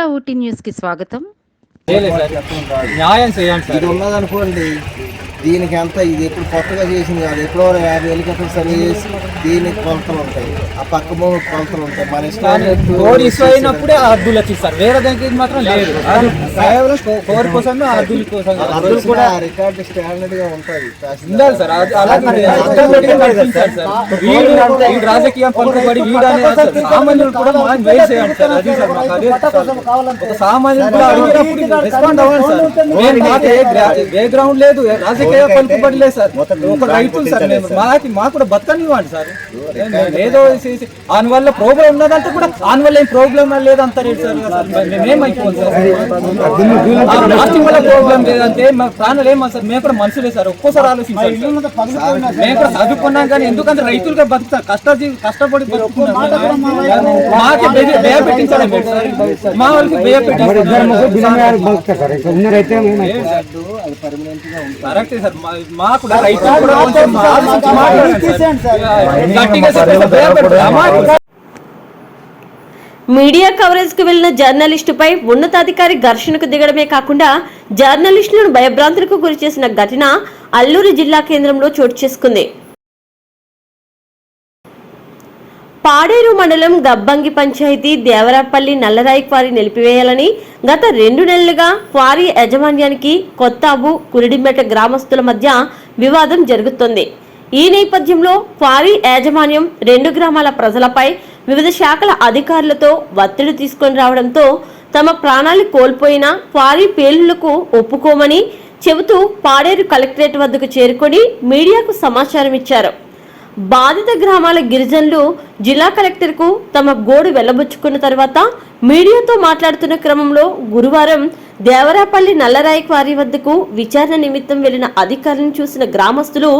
కన్నడ ఊటీ న్యూస్కి స్వాగతం న్యాయం చేయండి సార్. ఇది ఉన్నదనుకోండి. దీనికి ఎంత ఇది ఎప్పుడు కొత్తగా చేసింది కాదు ఎప్పుడో యాభై హెలికాప్టర్ సర్వీస్ దీనికి కొలతలు ఉంటాయి ఆ పక్క భూమి కొలతలు ఉంటాయి మన ఇష్టం కోడి ఇష్యూ అయినప్పుడే అద్దులు వచ్చిస్తారు వేరే దానికి మాత్రం లేదు కేవలం కోసం అద్దుల కోసం అద్దెలు కూడా రికార్డు స్టాండర్డ్గా ఉంటుంది ఉండాలి సార్ అలాగే సార్ రాజకీయం పలుకుబడి వీడు సామాన్యులు కూడా మనం వేరు చేయాలి సార్ అది సార్ మాకు అదే సార్. ఒక సామాన్యులు కూడా అడిగినప్పుడు రెస్పాండ్ అవ్వండి సార్ ఏ గ్రా- ఏ గ్రౌండ్ లేదు ఏ రాజకీయ పలుకుబడి లేదు సార్ ఒక రైతులు సార్ మేము మాకి మాకు కూడా బతకనివ్వండి సార్ ఏదో దాని వల్ల ప్రోగ్రామ్ ఉన్నదంటే కూడా దాని వల్ల ఏం ప్రోగ్రామ్ లేదంటారు ఏంటి సార్ మేమేమైపోవాలి సార్ ఆ ప్లాస్టిక్ వల్ల ప్రోగ్రామ్ లేదంటే మా ప్రాణాలు ఏమో సార్ మేము కూడా మనుషులే సార్ ఒక్కోసారి ఆలోచించాలి. మేము కూడా చదువుకున్నాం కానీ ఎందుకంటే రైతులుగా బతుకుతారు కష్టజీవి కష్టపడి మాకే బె- పెట్టించాలి. మా వాళ్ళకి బెయ అది పర్మనెంట్ సార్ మాకు. గట్టిగా సార్ మీడియా కవరేజ్కు వెళ్ళిన జర్నలిస్టుపై ఉన్నతాధికారి ఘర్షణకు దిగడమే కాకుండా జర్నలిస్టులను భయభ్రాంతులకు గురి చేసిన ఘటన అల్లూరు జిల్లా కేంద్రంలో చోటు చేసుకుంది. పాడేరు మండలం గబ్బంగి పంచాయతీ దేవరాపల్లి నల్లరాయి క్వారీ నిలిపివేయాలని గత రెండు నెలలుగా క్వారీ యాజమాన్యానికి కొత్తాబు కురిడిమెట గ్రామస్తుల మధ్య వివాదం జరుగుతోంది. ఈ నేపథ్యంలో క్వారీ యాజమాన్యం రెండు గ్రామాల ప్రజలపై వివిధ శాఖల అధికారులతో ఒత్తిడి తీసుకొని రావడంతో తమ ప్రాణాలు కోల్పోయిన క్వారీ పేలుళ్ళకు ఒప్పుకోమని చెబుతూ పాడేరు కలెక్టరేట్ వద్దకు చేరుకొని మీడియాకు సమాచారం ఇచ్చారు బాధిత గ్రామాల గిరిజనులు జిల్లా కలెక్టర్కు తమ గోడు వెళ్ళబుచ్చుకున్న తర్వాత మీడియాతో మాట్లాడుతున్న క్రమంలో గురువారం దేవరాపల్లి నల్లరాయి క్వారీ వద్దకు విచారణ నిమిత్తం వెళ్ళిన అధికారులను చూసిన గ్రామస్తులు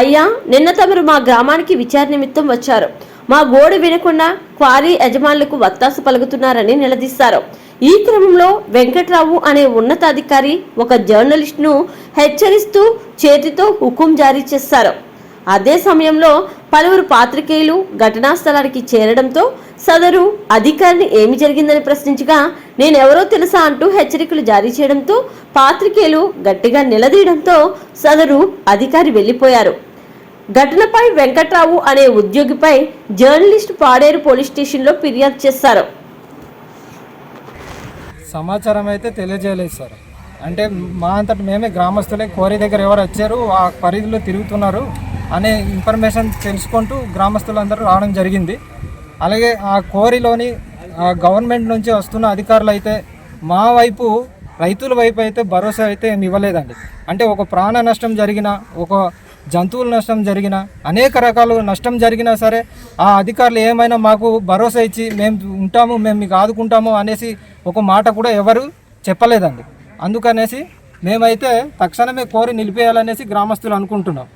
అయ్యా నిన్న తమరు మా గ్రామానికి విచారణ నిమిత్తం వచ్చారు. మా గోడు వినకుండా క్వారీ యజమానులకు వత్తాసు పలుకుతున్నారని నిలదీశారు. ఈ క్రమంలో వెంకట్రావు అనే ఉన్నతాధికారి ఒక జర్నలిస్ట్ను హెచ్చరిస్తూ చేతితో హుకుం జారీ చేశారు. అదే సమయంలో పలువురు పాత్రికేయులు ఘటనా స్థలానికి చేరడంతో సదరు అధికారిని ఏమి జరిగిందని ప్రశ్నించగా నేనెవరో తెలుసా? అంటూ హెచ్చరికలు జారీ చేయడంతో పాత్రికేయులు గట్టిగా నిలదీయడంతో సదరు అధికారి వెళ్ళిపోయారు ఘటనపై వెంకట్రావు అనే ఉద్యోగిపై జర్నలిస్ట్ పాడేరు పోలీస్ స్టేషన్లో ఫిర్యాదు చేశారు. సమాచారం అయితే తెలియజేయలేదు సార్. అంటే మా అంతటి మేమే గ్రామస్తులే కోరి దగ్గర ఎవరు వచ్చారు ఆ పరిధిలో తిరుగుతున్నారు. అనే ఇన్ఫర్మేషన్ తెలుసుకుంటూ గ్రామస్తులందరూ రావడం జరిగింది. అలాగే ఆ కోరిలోని గవర్నమెంట్ నుంచి వస్తున్న అధికారులు అయితే మా వైపు రైతుల వైపు అయితే భరోసా అయితే ఏమి ఇవ్వలేదండి. అంటే ఒక ప్రాణ నష్టం జరిగిన ఒక జంతువుల నష్టం జరిగిన అనేక రకాల నష్టం జరిగినా సరే ఆ అధికారులు ఏమైనా మాకు భరోసా ఇచ్చి మేము ఉంటాము మేము మీకు ఆదుకుంటాము అనేసి ఒక మాట కూడా ఎవరు చెప్పలేదండి. అందుకనేసి మేమైతే తక్షణమే కోరి నిలిపేయాలనేసి గ్రామస్తులు అనుకుంటున్నాం.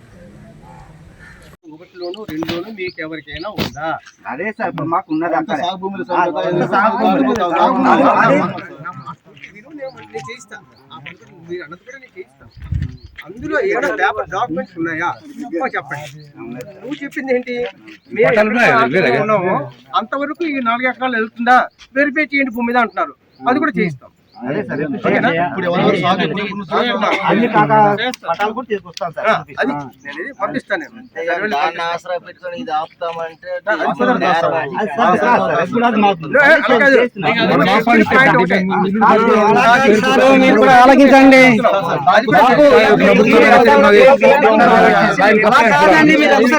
ఒకటిలోను రెండులోను మీకు ఎవరికైనా ఉందా అదే సార్ ఇప్పుడు మాకు ఉన్నది అక్కడ సాగు భూములు ఆ, సాగు భూములు. సాగు భూములు. అదే. విను, నేను నేను చేయిస్తా ఆ పని కూడా మీరు అన్నది కూడా నేను చేయిస్తా అందులో ఏమైనా పేపర్ డాక్యుమెంట్స్ ఉన్నాయా చెప్పండి నువ్వు చెప్పింది ఏంటి మేము అంతవరకు ఈ నాలుగు ఎకరాలు వెళ్తుందా వెరిఫై చేయండి భూమి మీద అంటున్నారు అది కూడా చేయిస్తాం అన్ని కాక పటాలు కూడా తీసుకొస్తాను సార్ అది నేను పంపిస్తాను దాన్ని ఆసరా పెట్టుకొని ఇది ఆపుతామంటే eh,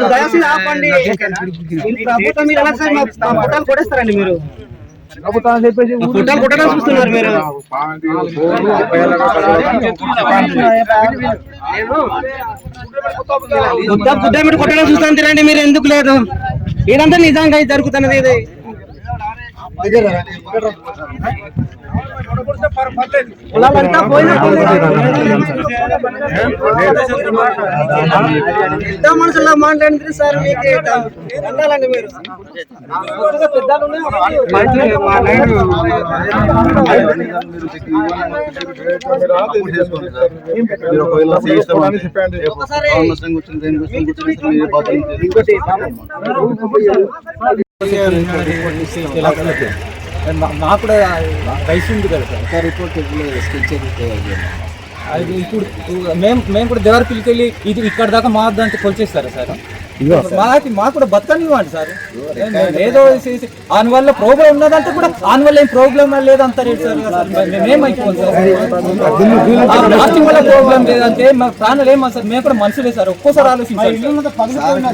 దయచేసి ఆపండి. ప్రభుత్వం మీరు ఎలా సార్ మా- కొట్టేస్తారండి మీరు గుద్ద గుద్ద కొట్టడం చూస్తాను తినండి మీరు ఎందుకు లేదు? ఇదంతా నిజంగా జరుగుతున్నది ఇది. పెద్ద మనుషుల్లో మాట్లాడింది సార్ మీకు వెళ్ళాలండి మీరు పెద్దలు మా- కూడా రైస్ ఉంది కదా సార్. రిపోర్ట్ స్కెచ్ అది ఇప్పుడు మేము మేము కూడా దేవరపల్లికి వెళ్ళి ఇది ఇక్కడ దాకా మా దాంతో కొలిచేస్తారా సార్? మాకి మాకు కూడా బతకనివ్వండి సార్. ఏదో దాని వల్ల ప్రాబ్లం ఉన్నదంటే కూడా దాని వల్ల ఏం ప్రాబ్లం లేదంటారు ఏంటి సార్? అసలు మేమేమైపోతాం సార్? వల్ల ప్రాబ్లం లేదంటే మా ప్రాణాలు ఏమో సార్ మేము కూడా మనుషులే సార్ ఒక్కోసారి ఆలోచించాలి.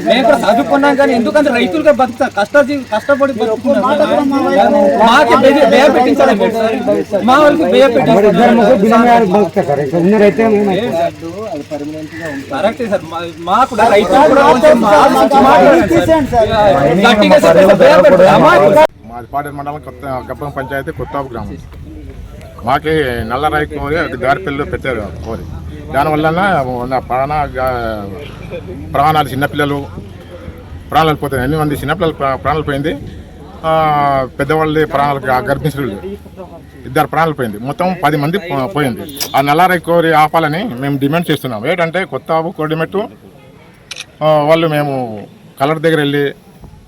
మేము కూడా చదువుకున్నాం కానీ ఎందుకంటే రైతులుగా బతుకుతాం కష్టజీవి కష్టపడి మాకే బెయ బెయ పెట్టించాలి మా వాళ్ళకి బెయ అది పర్మనెంట్గా ఉంటుంది. కరెక్టే సార్. మా- మాకు కూడా రైతులు కూడా మాది పాడేరు మండలం కొత్త గప్పం పంచాయతీ కొత్తాపు గ్రామం. మాకి నల్లరాయి కోరి దారిపల్లిలో పెట్టారు కోరి. దానివల్ల ప్రాణ ప్రాణాలు చిన్నపిల్లలు ప్రాణాలు పోతాయి. ఎన్ని మంది చిన్నపిల్లలు ప్రా- ప్రాణాలు పోయింది. ఆ, పెద్దవాళ్ళది ప్రాణాలు గా- గర్భిణీలు ఇద్దరు ప్రాణాలు పోయింది. మొత్తం పది మంది పో- పోయింది. ఆ నల్లారాయి కోరి ఆపాలని మేము డిమాండ్ చేస్తున్నాం. ఏంటంటే కొత్త ఆపు కోడిమెట్టు వాళ్ళు మేము కలర్ దగ్గర వెళ్ళి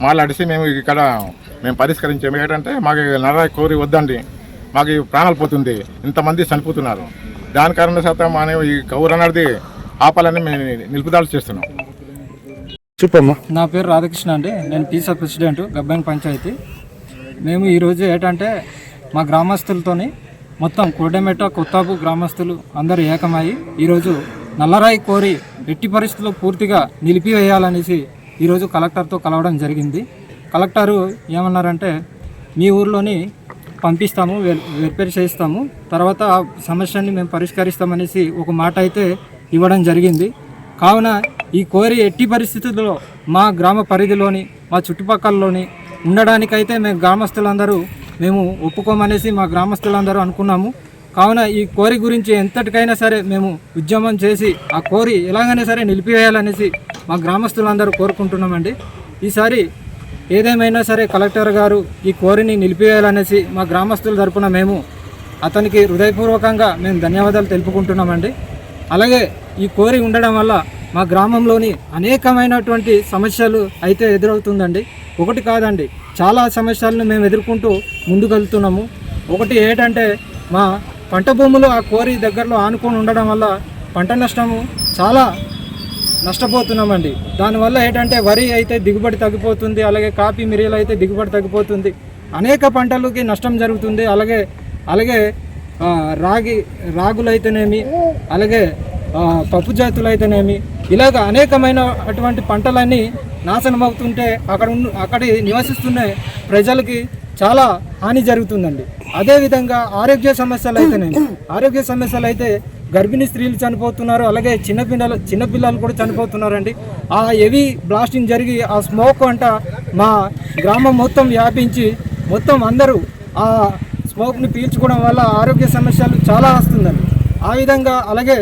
మాట్లాడిసి మేము ఇక్కడ మేము పరిష్కరించాము. ఏంటంటే మాకు నర కోరి వద్దండి. మాకు ప్రాణాలు పోతుంది. ఇంతమంది చనిపోతున్నారు. దాని కారణం శాతం మనం ఈ కౌరు అనేది ఆపాలని మేము నిలుపుదల చేస్తున్నాం. చెప్పమ్మా. నా పేరు రాధాకృష్ణ అండి. నేను టీసా ప్రెసిడెంట్ గబ్బాన్ పంచాయతీ. మేము ఈరోజు ఏంటంటే మా గ్రామస్తులతోని మొత్తం కోడెమెట కొత్తాపు గ్రామస్తులు అందరూ ఏకమయ్యి ఈరోజు నల్లరాయి కోరి ఎట్టి పరిస్థితుల్లో పూర్తిగా నిలిపివేయాలనేసి ఈరోజు కలెక్టర్తో కలవడం జరిగింది. కలెక్టరు ఏమన్నారంటే మీ ఊర్లోని పంపిస్తాము రిపేర్ చేయిస్తాము తర్వాత ఆ సమస్యని మేము పరిష్కరిస్తామనేసి ఒక మాట అయితే ఇవ్వడం జరిగింది. కావున ఈ కోరి ఎట్టి పరిస్థితుల్లో మా గ్రామ పరిధిలోని మా చుట్టుపక్కలలోని ఉండడానికైతే మేము గ్రామస్తులందరూ మేము ఒప్పుకోమనేసి మా గ్రామస్తులందరూ అనుకున్నాము. కావున ఈ కోరి గురించి ఎంతటికైనా సరే మేము ఉద్యమం చేసి ఆ కోరి ఎలాగైనా సరే నిలిపివేయాలనేసి మా గ్రామస్తులందరూ కోరుకుంటున్నామండి. ఈసారి ఏదేమైనా సరే కలెక్టర్ గారు ఈ కోరిని నిలిపివేయాలనేసి మా గ్రామస్తుల తరపున మేము అతనికి హృదయపూర్వకంగా మేము ధన్యవాదాలు తెలుపుకుంటున్నామండి. అలాగే ఈ కోరి ఉండడం వల్ల మా గ్రామంలోని అనేకమైనటువంటి సమస్యలు అయితే ఎదురవుతుందండి. ఒకటి కాదండి చాలా సమస్యలను మేము ఎదుర్కొంటూ ముందుకెళ్తున్నాము. ఒకటి ఏంటంటే మా పంట భూములు ఆ కోరి దగ్గరలో ఆనుకొని ఉండడం వల్ల పంట నష్టము చాలా నష్టపోతున్నామండి. దానివల్ల ఏంటంటే వరి అయితే దిగుబడి తగ్గిపోతుంది అలాగే కాఫీ మిరియాలు అయితే దిగుబడి తగ్గిపోతుంది. అనేక పంటలకి నష్టం జరుగుతుంది అలాగే అలాగే రాగి రాగులు అయితేనేమి అలాగే పప్పు జాతులు అయితేనేమి ఇలాగ అనేకమైన అటువంటి పంటలన్నీ నాశనం అవుతుంటే అక్కడ ఉన్న అక్కడ నివసిస్తున్న ప్రజలకి చాలా హాని జరుగుతుందండి. అదేవిధంగా ఆరోగ్య సమస్యలు అయితేనేమి ఆరోగ్య సమస్యలు అయితే గర్భిణీ స్త్రీలు చనిపోతున్నారు అలాగే చిన్నపిల్లలు చిన్నపిల్లలు కూడా చనిపోతున్నారండి. ఆ హెవీ బ్లాస్టింగ్ జరిగి ఆ స్మోక్ అంట మా గ్రామం మొత్తం వ్యాపించి మొత్తం అందరూ ఆ స్మోక్ని పీల్చుకోవడం వల్ల ఆరోగ్య సమస్యలు చాలా వస్తుందండి. ఆ విధంగా అలాగే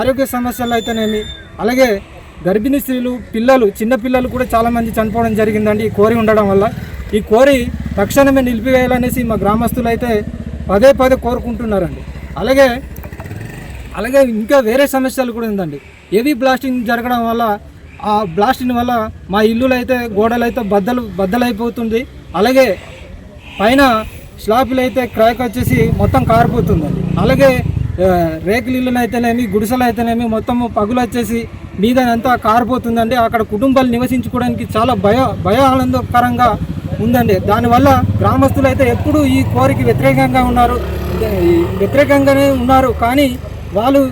ఆరోగ్య సమస్యలు అయితేనేమి అలాగే గర్భిణీ స్త్రీలు పిల్లలు చిన్నపిల్లలు కూడా చాలామంది చనిపోవడం జరిగిందండి ఈ కోరి ఉండడం వల్ల. ఈ కోరి తక్షణమే నిలిపివేయాలనేసి మా గ్రామస్తులు అయితే పదే పదే కోరుకుంటున్నారండి. అలాగే అలాగే ఇంకా వేరే సమస్యలు కూడా ఉందండి. హెవీ బ్లాస్టింగ్ జరగడం వల్ల ఆ బ్లాస్టింగ్ వల్ల మా ఇల్లులు అయితే గోడలు అయితే బద్దలు బద్దలైపోతుంది. అలాగే పైన స్లాపులు అయితే క్రాక్ వచ్చేసి మొత్తం కారిపోతుందండి. అలాగే రేకులు ఇల్లునైతేనేమి అయితేనేమి గుడిసెలు అయితేనేమి మొత్తం పగులు వచ్చేసి మీదనంతా కారిపోతుందండి. అక్కడ కుటుంబాలు నివసించుకోవడానికి చాలా భయ భయ ఆనందకరంగా ఉందండి. దానివల్ల గ్రామస్తులు అయితే ఎప్పుడూ ఈ కోరికి వ్యతిరేకంగా ఉన్నారు. వ్యతిరేకంగానే ఉన్నారు. కానీ వాళ్ళు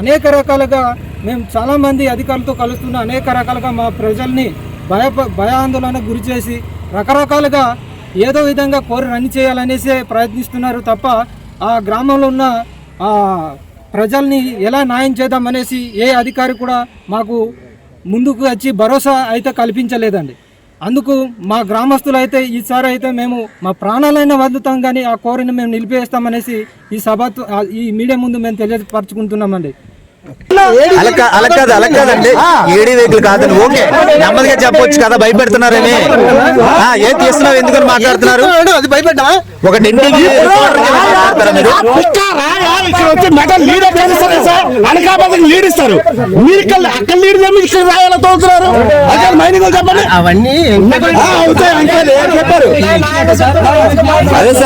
అనేక రకాలుగా మేము చాలామంది అధికారులతో కలుస్తున్న అనేక రకాలుగా మా ప్రజల్ని భయ భయాందోళనకు గురి చేసి రకరకాలుగా ఏదో విధంగా కోరి రన్ చేయాలనేసి ప్రయత్నిస్తున్నారు తప్ప ఆ గ్రామంలో ఉన్న ప్రజల్ని ఎలా న్యాయం చేద్దామనేసి ఏ అధికారి కూడా మాకు ముందుకు వచ్చి భరోసా అయితే కల్పించలేదండి. అందుకు మా గ్రామస్తులు అయితే ఈసారి అయితే మేము మా ప్రాణాలైనా వదులుతాం కానీ ఆ కోరిని మేము నిలిపేస్తామనేసి ఈ సభ ఈ మీడియా ముందు మేము తెలియపరచుకుంటున్నామండి. అలా కాదు అలా కాదండి ఏడీ వెహికల్ కాదండి ఓకే. నెమ్మదిగా చెప్పొచ్చు కదా భయపెడుతున్నారని ఆ, ఏం తీస్తున్నావు ఎందుకని మాట్లాడుతున్నారు? అది భయపెట్టా ఒక లీడ్ ఇస్తారు మీరు అక్కడ లీడ్ ఇక్కడ రాయాలని తోలుతున్నారు. అక్కడ మైనింగ్ చెప్పండి. అవన్నీ అవుతాయి చెప్పారు? అదే సార్